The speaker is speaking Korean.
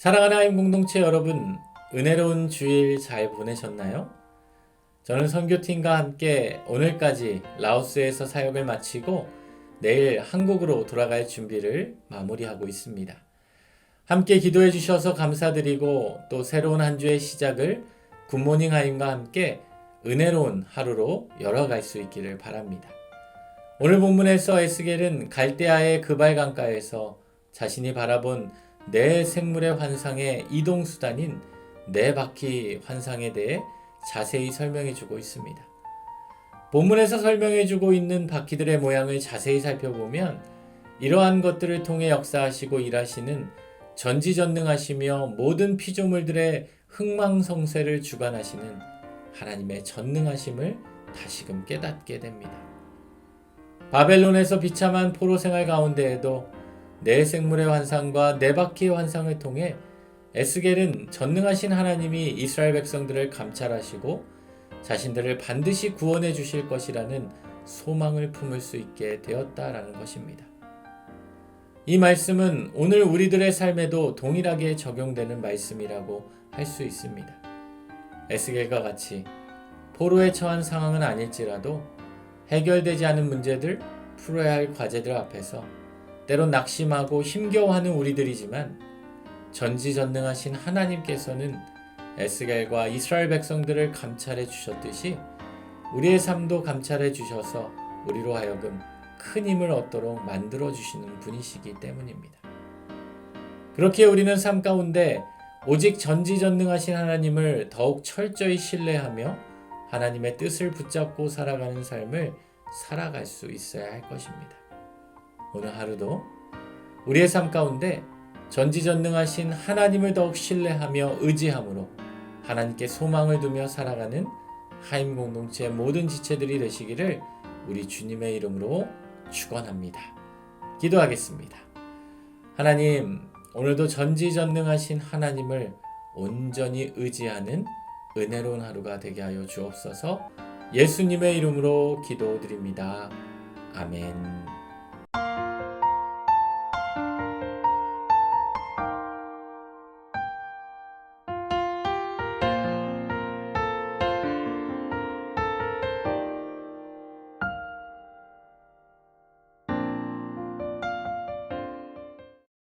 사랑하는 하임 공동체 여러분, 은혜로운 주일 잘 보내셨나요? 저는 선교팀과 함께 오늘까지 라오스에서 사역을 마치고 내일 한국으로 돌아갈 준비를 마무리하고 있습니다. 함께 기도해 주셔서 감사드리고 또 새로운 한 주의 시작을 굿모닝 하임과 함께 은혜로운 하루로 열어갈 수 있기를 바랍니다. 오늘 본문에서 에스겔은 갈대아의 그발강가에서 자신이 바라본 네 생물의 환상의 이동 수단인 네 바퀴 환상에 대해 자세히 설명해 주고 있습니다. 본문에서 설명해 주고 있는 바퀴들의 모양을 자세히 살펴보면 이러한 것들을 통해 역사하시고 일하시는 전지전능하시며 모든 피조물들의 흥망성쇠를 주관하시는 하나님의 전능하심을 다시금 깨닫게 됩니다. 바벨론에서 비참한 포로 생활 가운데에도 네 생물의 환상과 네 바퀴의 환상을 통해 에스겔은 전능하신 하나님이 이스라엘 백성들을 감찰하시고 자신들을 반드시 구원해 주실 것이라는 소망을 품을 수 있게 되었다라는 것입니다. 이 말씀은 오늘 우리들의 삶에도 동일하게 적용되는 말씀이라고 할 수 있습니다. 에스겔과 같이 포로에 처한 상황은 아닐지라도 해결되지 않은 문제들, 풀어야 할 과제들 앞에서 때론 낙심하고 힘겨워하는 우리들이지만 전지전능하신 하나님께서는 에스겔과 이스라엘 백성들을 감찰해 주셨듯이 우리의 삶도 감찰해 주셔서 우리로 하여금 큰 힘을 얻도록 만들어 주시는 분이시기 때문입니다. 그렇게 우리는 삶 가운데 오직 전지전능하신 하나님을 더욱 철저히 신뢰하며 하나님의 뜻을 붙잡고 살아가는 삶을 살아갈 수 있어야 할 것입니다. 오늘 하루도 우리의 삶 가운데 전지전능하신 하나님을 더욱 신뢰하며 의지함으로 하나님께 소망을 두며 살아가는 하임 공동체의 모든 지체들이 되시기를 우리 주님의 이름으로 축원합니다. 기도하겠습니다. 하나님, 오늘도 전지전능하신 하나님을 온전히 의지하는 은혜로운 하루가 되게 하여 주옵소서. 예수님의 이름으로 기도드립니다. 아멘.